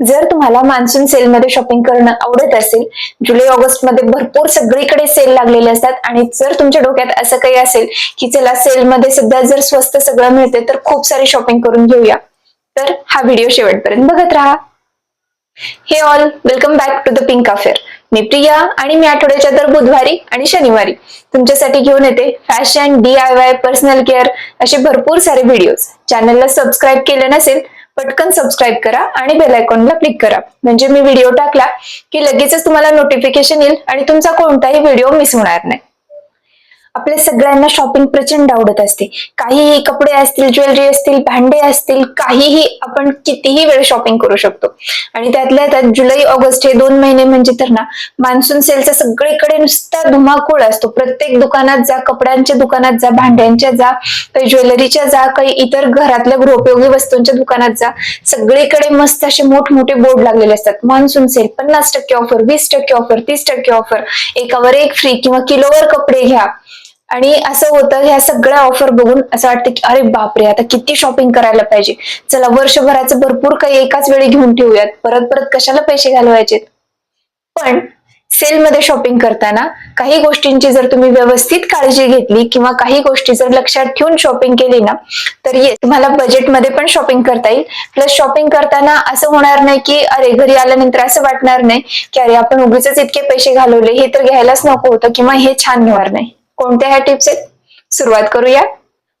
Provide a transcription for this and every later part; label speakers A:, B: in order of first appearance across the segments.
A: जर तुम्हाला मान्सून सेलमध्ये शॉपिंग करणं आवडत असेल जुलै ऑगस्टमध्ये भरपूर सगळीकडे सेल लागलेले असतात आणि जर तुमच्या डोक्यात असं काही असेल की चला सेलमध्ये सध्या जर स्वस्त सगळं मिळते तर खूप सारी शॉपिंग करून घेऊया. तर हा व्हिडिओ शेवटपर्यंत बघत राहा. Hey all welcome back to the Pink Affair मी प्रिया आणि मी आठवड्याच्या दर बुधवारी आणि शनिवारी तुमच्यासाठी घेऊन येते fashion D I Y personal care असे भरपूर सारे व्हिडिओज चॅनलला सबस्क्राईब केले नसेल पटकन सबस्क्राईब करा आणि बेल आयकॉनला क्लिक करा. म्हणजे मी व्हिडिओ टाकला की लगेचच तुम्हाला नोटिफिकेशन येईल आणि तुमचा कोणताही व्हिडिओ मिस होणार नाही. आपल्या सगळ्यांना शॉपिंग प्रचंड आवडत असते. काहीही कपडे असतील ज्वेलरी असतील भांडे असतील काहीही आपण कितीही वेळ शॉपिंग करू शकतो. आणि त्यातल्या त्यात जुलै ऑगस्ट हे दोन महिने म्हणजे तर ना मान्सून सेलचा सगळीकडे नुसता धुमाकूळ असतो. प्रत्येक दुकानात जा कपड्यांच्या दुकानात जा भांड्यांच्या जा काही ज्वेलरीच्या जा काही इतर घरातल्या गृहोपयोगी वस्तूंच्या दुकानात जा सगळीकडे मस्त असे मोठमोठे बोर्ड लागलेले असतात. मान्सून सेल पन्नास टक्के ऑफर वीस टक्के ऑफर तीस टक्के ऑफर एकावर एक फ्री किंवा किलोवर कपडे घ्या. आणि असं होतं ह्या सगळ्या ऑफर बघून असं वाटतं की अरे बापरे आता किती शॉपिंग करायला पाहिजे. चला वर्षभराचं भरपूर काही एकाच वेळी घेऊन ठेवूयात. परत परत कशाला पैसे घालवायचे पण सेलमध्ये शॉपिंग करताना काही गोष्टींची जर तुम्ही व्यवस्थित काळजी घेतली किंवा काही गोष्टी जर लक्षात ठेवून शॉपिंग केली ना तर ये तुम्हाला बजेटमध्ये पण शॉपिंग करता येईल. प्लस शॉपिंग करताना असं होणार नाही की अरे घरी आल्यानंतर असं वाटणार नाही की अरे आपण उगीच इतके पैसे घालवले हे तर घ्यायलाच नको होतं किंवा हे छान घेणार नाही. कोणत्या ह्या टिप्स आहेत? सुरुवात करूया.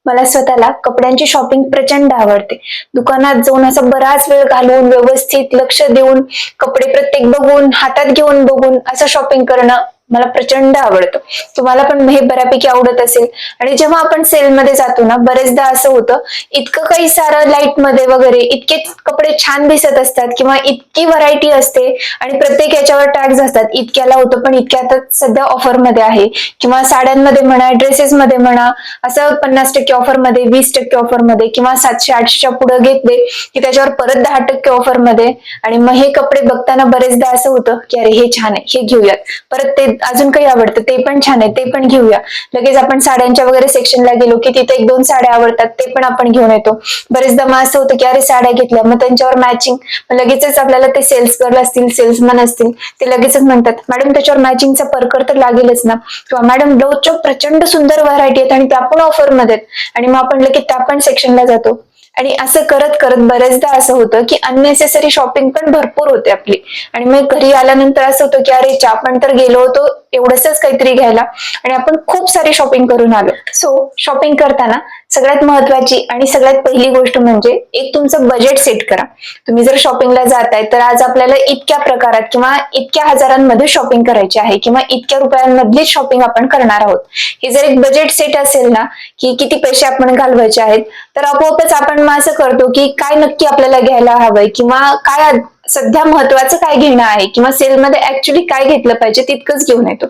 A: मला स्वतःला कपड्यांची शॉपिंग प्रचंड आवडते. दुकानात जाऊन असं बराच वेळ घालवून व्यवस्थित लक्ष देऊन कपडे प्रत्येक बघून हातात घेऊन बघून असं शॉपिंग करणं मला प्रचंड आवडतो. तुम्हाला पण हे बऱ्यापैकी आवडत असेल. आणि जेव्हा आपण सेलमध्ये जातो ना बरेचदा असं होतं इतकं काही सारं लाइटमध्ये वगैरे इतके कपडे छान दिसत असतात किंवा इतकी व्हरायटी असते आणि प्रत्येक याच्यावर टॅग्स असतात. इतक्याला होतं पण इतक्या आता सध्या ऑफरमध्ये आहे. किंवा साड्यांमध्ये म्हणा ड्रेसेस मध्ये म्हणा असं पन्नास टक्के ऑफरमध्ये वीस टक्के ऑफरमध्ये किंवा सातशे आठशेच्या पुढे घेतले की त्याच्यावर परत दहा टक्के ऑफरमध्ये आणि मग हे कपडे बघताना बरेचदा असं होतं की अरे हे छान आहे हे घेऊयात. परत ते अजून काही आवडतं? ते पण छान आहे ते पण घेऊया. लगेच आपण साड्यांच्या वगैरे सेक्शनला गेलो की तिथे एक दोन साड्या आवडतात ते पण आपण घेऊन येतो. बरेचदा मग असं होतं की अरे साड्या घेतल्या. मग त्यांच्यावर मॅचिंग लगेचच आपल्याला ते सेल्स गर्ल असतील सेल्समन असतील ते लगेचच म्हणतात मॅडम त्याच्यावर मॅचिंगचा परकर तर लागेलच ना. किंवा मॅडम ब्लाऊजच्या प्रचंड सुंदर व्हरायटी आहेत आणि त्या पण ऑफरमध्ये आहेत. आणि मग आपण लगेच त्या पण सेक्शनला जातो. आणि असं करत करत बरेचदा असं होतं की अननेसेसरी शॉपिंग पण भरपूर होते आपली. आणि मग घरी आल्यानंतर असं होतं की अरे चा आपण तर गेलो होतो एवढंच काहीतरी घ्यायला. आणि आपण खूप सारी शॉपिंग करून आलो. सो शॉपिंग करताना सगळ्यात महत्वाची आणि सगळ्यात पहिली गोष्ट म्हणजे एक तुमचं बजेट सेट करा. तुम्ही जर शॉपिंगला जाताय तर आज आपल्याला इतक्या प्रकारात किंवा इतक्या हजारांमध्ये शॉपिंग करायची आहे किंवा इतक्या रुपयांमधली शॉपिंग आपण करणार आहोत. हे जर एक बजेट सेट असेल ना की किती पैसे आपण घालवायचे आहेत तर आपोआपच आपण मग असं करतो की काय नक्की आपल्याला घ्यायला हवंय किंवा काय सध्या महत्वाचं काय घेणं आहे किंवा सेलमध्ये ऍक्च्युली काय घेतलं पाहिजे तितकंच घेऊन येतो.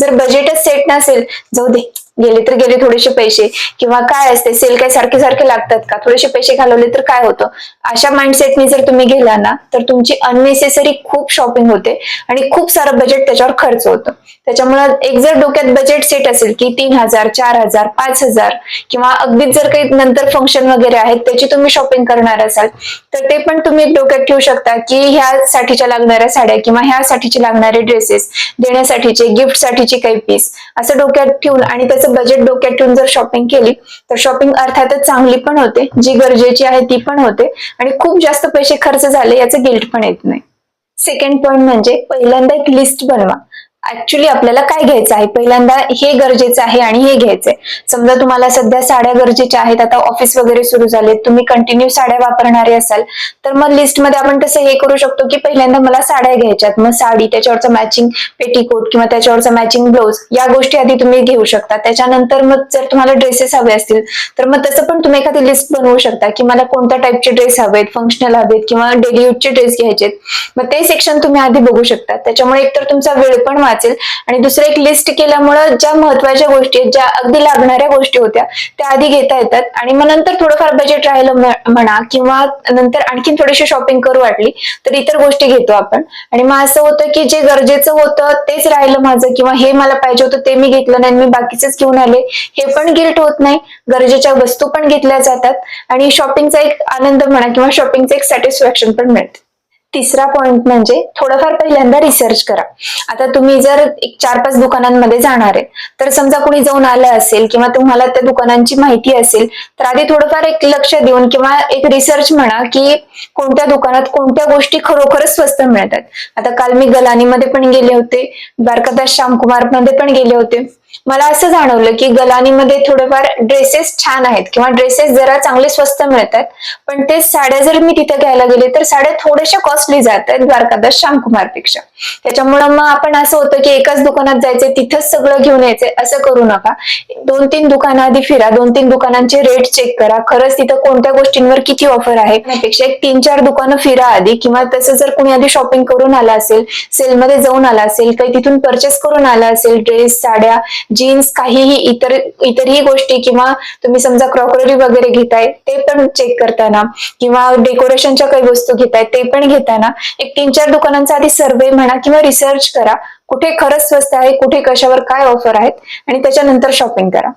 A: जर बजेटच सेट नसेल जाऊ दे गेले तर गेले थोडेसे पैसे. किंवा काय असते सेल काय सारखे सारखे लागतात का? थोडेसे पैसे घालवले तर काय होतं? अशा माइंडसेटने जर तुम्ही गेला ना तर तुमची अननेसेसरी खूप शॉपिंग होते आणि खूप सारं बजेट त्याच्यावर खर्च होतं. त्याच्यामुळे एक जर डोक्यात बजेट सेट असेल की तीन हजार चार हजार पाच हजार किंवा अगदीच जर काही नंतर फंक्शन वगैरे आहेत त्याची तुम्ही शॉपिंग करणार असाल तर ते पण तुम्ही डोक्यात ठेवू शकता की ह्यासाठीच्या लागणाऱ्या साड्या किंवा ह्यासाठीचे लागणारे ड्रेसेस देण्यासाठीचे गिफ्ट साठीचे काही पीस असं डोक्यात ठेवून आणि त्याचं बजेट डोक्यात ठेवून जर शॉपिंग केली तर शॉपिंग अर्थातच चांगली पण होते. जी गरजेची आहे ती पण होते. आणि खूप जास्त पैसे खर्च झाले याचं गिल्ट पण येत नाही. सेकंड पॉइंट म्हणजे पहिल्यांदा एक लिस्ट बनवा. ऍक्च्युली आपल्याला काय घ्यायचं आहे? पहिल्यांदा हे गरजेचं आहे आणि हे घ्यायचंय. समजा तुम्हाला सध्या साड्या गरजेच्या आहेत आता ऑफिस वगैरे सुरू झाले तुम्ही कंटिन्यू साड्या वापरणारे असाल तर मग लिस्टमध्ये आपण तसं हे करू शकतो की पहिल्यांदा मला साड्या घ्यायच्यात. मग साडी त्याच्यावरचं मॅचिंग पेटीकोट किंवा त्याच्यावरचं मॅचिंग ब्लाऊज या गोष्टी आधी तुम्ही घेऊ शकता. त्याच्यानंतर मग जर तुम्हाला ड्रेसेस हवे असतील तर मग तसं पण तुम्ही एखादी लिस्ट बनवू शकता की मला कोणत्या टाईपचे ड्रेस हवेत फंक्शनल हवेत किंवा डेली यूजचे ड्रेस घ्यायचेत. मग ते सेक्शन तुम्ही आधी बघू शकता. त्याच्यामुळे एकतर तुमचा वेळ पण वाचेल. आणि दुसरं एक लिस्ट केल्यामुळं ज्या महत्त्वाच्या गोष्टी आहेत ज्या अगदी लागणाऱ्या गोष्टी होत्या त्या आधी घेता येतात. आणि मग नंतर थोडंफार बजेट राहिलं म्हणा किंवा नंतर आणखीन थोडीशी शॉपिंग करू वाटली तर इतर गोष्टी घेतो आपण. आणि मग असं होतं की जे गरजेचं होतं तेच राहिलं माझं किंवा हे मला पाहिजे होतं ते मी घेतलं नाही मी बाकीचेच घेऊन आले हे पण गिल्ट होत नाही. गरजेच्या वस्तू पण घेतल्या जातात. आणि शॉपिंगचा एक आनंद म्हणा किंवा शॉपिंगचं एक सॅटिस्फॅक्शन पण मिळते. तिसरा पॉइंट म्हणजे थोडंफार पहिल्यांदा रिसर्च करा. आता तुम्ही जर एक चार पाच दुकानांमध्ये जाणार आहे तर समजा कोणी जाऊन आलं असेल किंवा तुम्हाला त्या दुकानांची माहिती असेल तर आधी थोडंफार एक लक्ष देऊन किंवा एक रिसर्च म्हणा की कोणत्या दुकानात कोणत्या गोष्टी खरोखरच स्वस्त मिळतात. आता काल मी गलानीमध्ये पण गेले होते द्वारकादास श्यामकुमारमध्ये पण गेले होते. मला असं जाणवलं की गलानीमध्ये थोडेफार ड्रेसेस छान आहेत किंवा ड्रेसेस जरा चांगले स्वस्त मिळतात पण ते साड्या जर मी तिथे घ्यायला गेले तर साड्या थोड्याशा कॉस्टली जात आहेत द्वारकादास श्यामकुमारपेक्षा त्याच्यामुळं मग आपण असं होतं की एकाच दुकानात जायचंय तिथंच सगळं घेऊन यायचंय. असं करू नका. दोन तीन दुकानं आधी फिरा. दोन तीन दुकानांचे रेट चेक करा. खरंच तिथं कोणत्या गोष्टींवर किती ऑफर आहे त्यापेक्षा एक तीन चार दुकानं फिरा आधी. किंवा तसं जर कोणी आधी शॉपिंग करून आला असेल सेलमध्ये जाऊन आला असेल काही तिथून परचेस करून आला असेल ड्रेस साड्या जीन्स काहीही इतर इतरही गोष्टी किंवा तुम्ही समजा क्रॉकरी वगैरे घेताय ते पण चेक करताना. किंवा डेकोरेशनच्या काही वस्तू घेताय ते पण घेताना. एक तीन चार दुकानांचा आधी सर्वे म्हणा. किंवा रिसर्च करा. कुठे खरंच स्वस्त आहे कुठे कशावर काय ऑफर आहेत आणि त्याच्यानंतर शॉपिंग करा.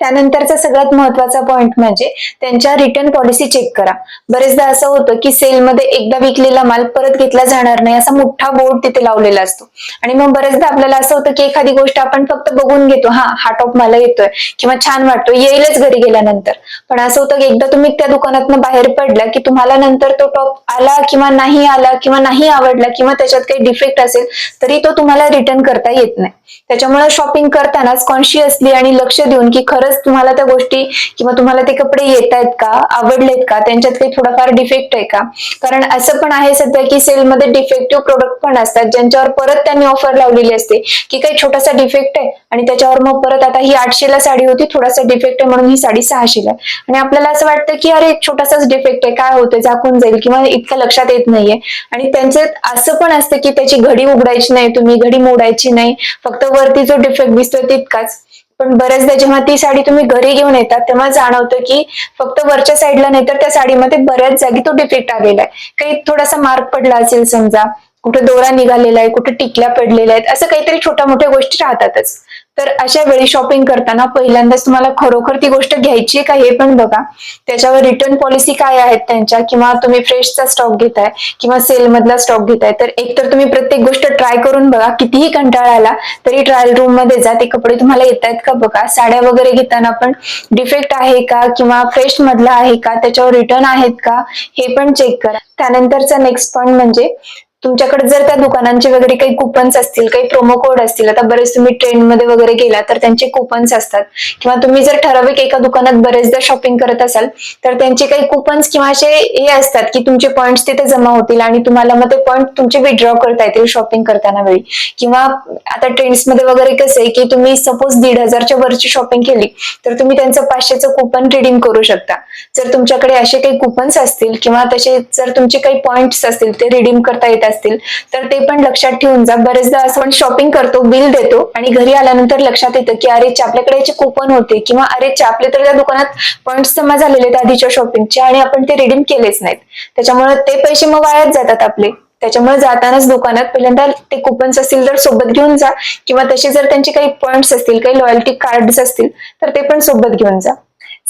A: त्यानंतरचा सगळ्यात महत्त्वाचा पॉइंट म्हणजे त्यांच्या रिटर्न पॉलिसी चेक करा. बरेचदा असं होतं की सेलमध्ये एकदा विकलेला माल परत घेतला जाणार नाही असा मोठा बोर्ड तिथे लावलेला असतो. आणि मग बरेचदा आपल्याला असं होतं की एखादी गोष्ट आपण फक्त बघून घेतो हा हा टॉप मला येतोय किंवा छान वाटतो येईलच घरी गेल्यानंतर. पण असं होतं की एकदा तुम्ही त्या दुकानातनं बाहेर पडला की तुम्हाला नंतर तो टॉप आला किंवा नाही आला किंवा नाही आवडला किंवा त्याच्यात काही डिफेक्ट असेल तरी तो तुम्हाला रिटर्न करता येत नाही. त्याच्यामुळे शॉपिंग करतानाच कॉन्शियसली आणि लक्ष देऊन की खरंच तुम्हाला त्या गोष्टी किंवा तुम्हाला ते कपडे येत आहेत का आवडलेत का त्यांच्यात काही थोडाफार डिफेक्ट आहे का? कारण असं पण आहे सध्या की सेलमध्ये डिफेक्टिव्ह प्रोडक्ट पण असतात ज्यांच्यावर परत त्यांनी ऑफर लावलेली असते की काही छोटासा डिफेक्ट आहे आणि त्याच्यावर मग परत आता ही आठशेला साडी होती थोडासा डिफेक्ट आहे म्हणून ही साडी सहाशेला आहे आणि आपल्याला असं वाटतं की अरे छोटासाच डिफेक्ट आहे काय होतंय झाकून जाईल किंवा इतकं लक्षात येत नाहीये. आणि त्यांच्यात असं पण असतं की त्याची घडी उघडायची नाही तुम्ही घडी मोडायची नाही फक्त वरती जो डिफेक्ट दिसतोय तितकाच. पण बऱ्याचदा जेव्हा ती साडी तुम्ही घरी घेऊन येतात तेव्हा जाणवतं की फक्त वरच्या साईडला नाही तर त्या साडीमध्ये बऱ्याच जागी तो डिफेक्ट आलेला आहे. काही थोडासा मार्क पडला असेल समजा कुठे दोरा निघालेला आहे कुठे टिकल्या पडलेल्या आहेत असं काहीतरी छोट्या मोठ्या गोष्टी राहतातच. तर अशा वेळी शॉपिंग करताना पहिल्यांदाच तुम्हाला खरोखर ती गोष्ट घ्यायची आहे का हे पण बघा. त्याच्यावर रिटर्न पॉलिसी काय आहेत त्यांच्या? किंवा तुम्ही फ्रेशचा स्टॉक घेताय किंवा सेल मधला स्टॉक घेताय तर एक तर तुम्ही प्रत्येक गोष्ट ट्राय करून बघा. कितीही कंटाळा आला तरी ट्रायल रूममध्ये जा. ते कपडे तुम्हाला येत आहेत का बघा. साड्या वगैरे घेताना पण डिफेक्ट आहे का? किंवा फ्रेश मधला आहे का? त्याच्यावर रिटर्न आहेत का? हे पण चेक करा. त्यानंतरचा नेक्स्ट पॉईंट म्हणजे तुमच्याकडे जर त्या दुकानांचे वगैरे काही कुपन्स असतील काही प्रोमो कोड असतील आता बरेच तुम्ही ट्रेंडमध्ये वगैरे गेला तर त्यांचे कुपन्स असतात. किंवा तुम्ही जर ठराविक एका दुकानात बरेचदा शॉपिंग करत असाल तर त्यांचे काही कुपन्स किंवा असे हे असतात की तुमचे पॉईंट्स तिथे जमा होतील आणि तुम्हाला मग ते पॉईंट तुमचे विड्रॉ करता येतील शॉपिंग करताना वेळी. किंवा आता ट्रेंड्समध्ये वगैरे कसं आहे की तुम्ही सपोज दीड हजारच्या वरची शॉपिंग केली तर तुम्ही त्यांचं पाचशेचं कुपन रिडीम करू शकता. जर तुमच्याकडे असे काही कुपन्स असतील किंवा तसे जर तुमचे काही पॉईंट्स असतील ते रिडीम करता येतात. असतील तर ते पण लक्षात ठेवून जा. बरेचदा असं आपण शॉपिंग करतो बिल देतो आणि घरी आल्यानंतर लक्षात येतं की अरे आपल्याकडे याचे कुपन होते किंवा अरे आपले तर त्या दुकानात पॉईंट्स जमा झालेले आहेत आधीच्या शॉपिंगचे आणि आपण ते रिडीम केलेच नाहीत. त्याच्यामुळे ते पैसे मग वायाच जातात आपले. त्याच्यामुळे जातानाच दुकानात पहिल्यांदा ते कुपन्स असतील तर सोबत घेऊन जा किंवा तसे जर त्यांचे काही पॉईंट्स असतील काही लॉयल्टी कार्ड्स असतील तर ते पण सोबत घेऊन जा.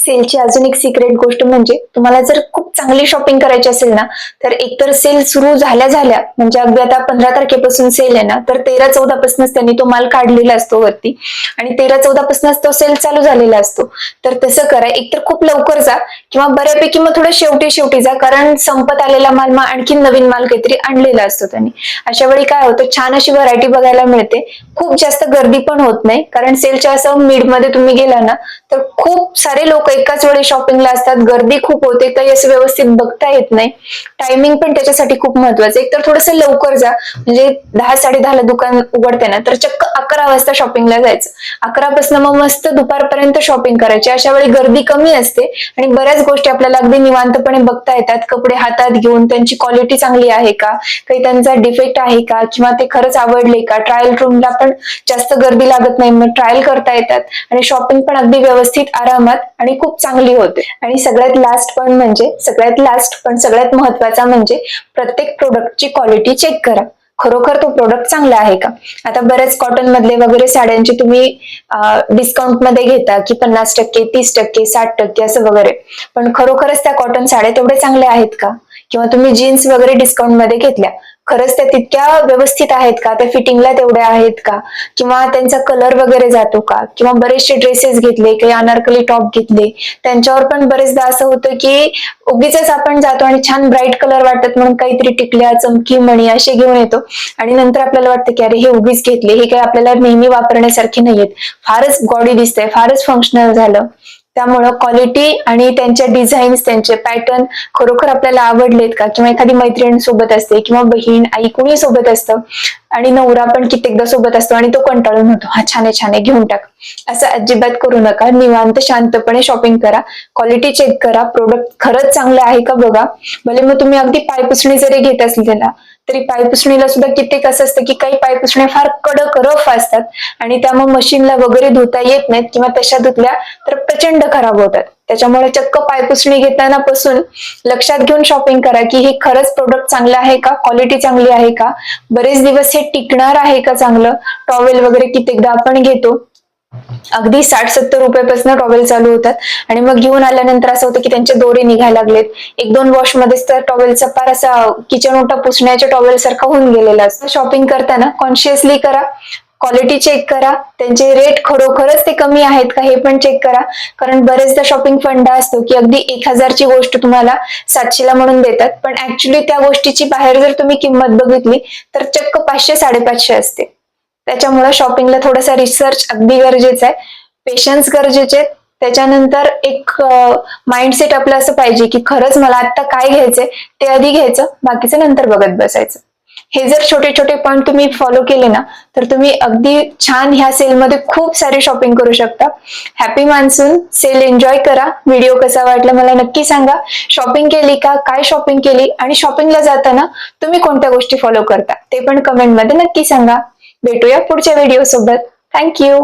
A: सेलची अजून एक सिक्रेट गोष्ट म्हणजे तुम्हाला जर खूप चांगली शॉपिंग करायची असेल ना तर एकतर सेल सुरू झाल्या झाल्या म्हणजे अगदी आता पंधरा तारखेपासून सेल आहे ना तर तेरा चौदा पासूनच त्यांनी तो माल काढलेला असतो वरती. आणि तेरा चौदा पासूनच तो सेल चालू झालेला असतो. तर तसं करा एकतर खूप लवकर जा किंवा बऱ्यापैकी मग थोडं शेवटी शेवटी जा कारण संपत आलेला माल मग आणखीन नवीन माल काहीतरी आणलेला असतो त्यांनी. अशा वेळी काय होतं छान अशी व्हरायटी बघायला मिळते. खूप जास्त गर्दी पण होत नाही कारण सेलच्या असं मीडमध्ये तुम्ही गेला ना तर खूप सारे लोक एकाच वेळी शॉपिंगला असतात. गर्दी खूप होते काही असं व्यवस्थित बघता येत नाही. टायमिंग पण त्याच्यासाठी खूप महत्वाचं एक तर थोडस लवकर जा. म्हणजे दहा साडे दहाला दुकान उघडते ना तर चक्क अकरा वाजता शॉपिंगला जायचं. अकरापासून मग मस्त दुपारपर्यंत शॉपिंग करायची. अशा वेळी गर्दी कमी असते आणि बऱ्याच गोष्टी आपल्याला अगदी निवांतपणे बघता येतात. कपडे हातात घेऊन त्यांची क्वालिटी चांगली आहे का? काही त्यांचा डिफेक्ट आहे का? किंवा ते खरंच आवडले का? ट्रायल रूमला पण जास्त गर्दी लागत नाही. मग ट्रायल करता येतात. आणि शॉपिंग पण अगदी व्यवस्थित आरामात आणि खूप चांगली होते. आणि सगळ्यात लास्ट पण म्हणजे सगळ्यात लास्ट पण सगळ्यात महत्त्वाचा म्हणजे प्रत्येक प्रोडक्टची क्वालिटी चेक करा. खरोखर तो प्रोडक्ट चांगला आहे का? आता बऱ्याच कॉटन मधले वगैरे साड्यांची तुम्ही डिस्काउंटमध्ये घेता की पन्नास टक्के तीस टक्के साठ टक्के असं वगैरे. पण खरोखरच त्या कॉटन साड्या तेवढे चांगल्या आहेत का? किंवा तुम्ही जीन्स वगैरे डिस्काउंटमध्ये घेतल्या खरंच त्या तितक्या व्यवस्थित आहेत का? त्या फिटिंगला तेवढ्या आहेत का? किंवा त्यांचा कलर वगैरे जातो का? किंवा बरेचसे ड्रेसेस घेतले काही अनारकली टॉप घेतले त्यांच्यावर पण बरेचदा असं होतं की उगीच आपण जातो आणि छान ब्राईट कलर वाटत म्हणून काहीतरी टिकल्या चमकी मणी असे घेऊन येतो. आणि नंतर आपल्याला वाटतं की अरे हे उगीच घेतले हे काही आपल्याला नेहमी वापरण्यासारखे नाहीयेत. फारच गॉडी दिसतंय फारच फंक्शनल झालं. त्यामुळं क्वालिटी आणि त्यांच्या डिझाईन्स त्यांचे पॅटर्न खरोखर आपल्याला आवडलेत का? किंवा एखादी मैत्रीण सोबत असते किंवा बहीण आई कुणी सोबत असतं? आणि नवरा पण कित्येकदा सोबत असतो आणि तो कंटाळून होतो हा छान आहे छान आहे घेऊन टाक. असं अजिबात करू नका. निवांत शांतपणे शॉपिंग करा. क्वालिटी चेक करा. प्रोडक्ट खरंच चांगलं आहे का बघा? भले मग तुम्ही अगदी पायपुसणी जरी घेत असले त्याला तरी पायपुसणीला सुद्धा कित्येक असं असतं की काही पायपुसण्या फार कडक रफ असतात आणि त्यामुळे मशीनला वगैरे धुता येत नाहीत किंवा तशा धुतल्या तर प्रचंड खराब होतात. त्याच्यामुळे चक्क पायपुसणी घेताना पासून लक्षात घेऊन शॉपिंग करा की हे खरंच प्रोडक्ट चांगलं आहे का? क्वालिटी चांगली आहे का? बरेच दिवस हे टिकणार आहे का चांगलं? टॉवेल वगैरे कित्येकदा आपण घेतो. अगदी साठ सत्तर रुपयापासून टॉवेल चालू होतात. आणि मग घेऊन आल्यानंतर असं होतं की त्यांचे दोरे निघायला लागलेत. एक दोन वॉश मध्येच तर टॉवेलचा फार असा किचन ओटा पुसण्याच्या टॉवेल सारखा होऊन गेलेला असतो. शॉपिंग करताना कॉन्शियसली करा. क्वालिटी चेक करा. त्यांचे रेट खरोखरच ते कमी आहेत का हे पण चेक करा. कारण बरेचदा शॉपिंग फंडा असतो की अगदी एक हजारची गोष्ट तुम्हाला सातशेला म्हणून देतात. पण ऍक्च्युली त्या गोष्टीची बाहेर जर तुम्ही किंमत बघितली तर चक्क पाचशे साडेपाचशे असते. त्याच्यामुळे शॉपिंगला थोडासा रिसर्च अगदी गरजेचं आहे. पेशन्स गरजेचे त्याच्यानंतर एक माइंडसेट आपलं असं पाहिजे की खरंच मला आता काय घ्यायचंय ते आधी घ्यायचं बाकीचं नंतर बघत बसायचं. हे जर छोटे छोटे पॉईंट तुम्ही फॉलो केले ना तर तुम्ही अगदी छान ह्या सेलमध्ये खूप सारी शॉपिंग करू शकता. हॅपी मान्सून सेल एन्जॉय करा. व्हिडिओ कसा वाटला मला नक्की सांगा. शॉपिंग केली का? काय शॉपिंग केली? आणि शॉपिंगला जाताना तुम्ही कोणत्या गोष्टी फॉलो करता? ते पण कमेंटमध्ये नक्की सांगा. भेटूया पुढच्या व्हिडिओ सोबत. थँक्यू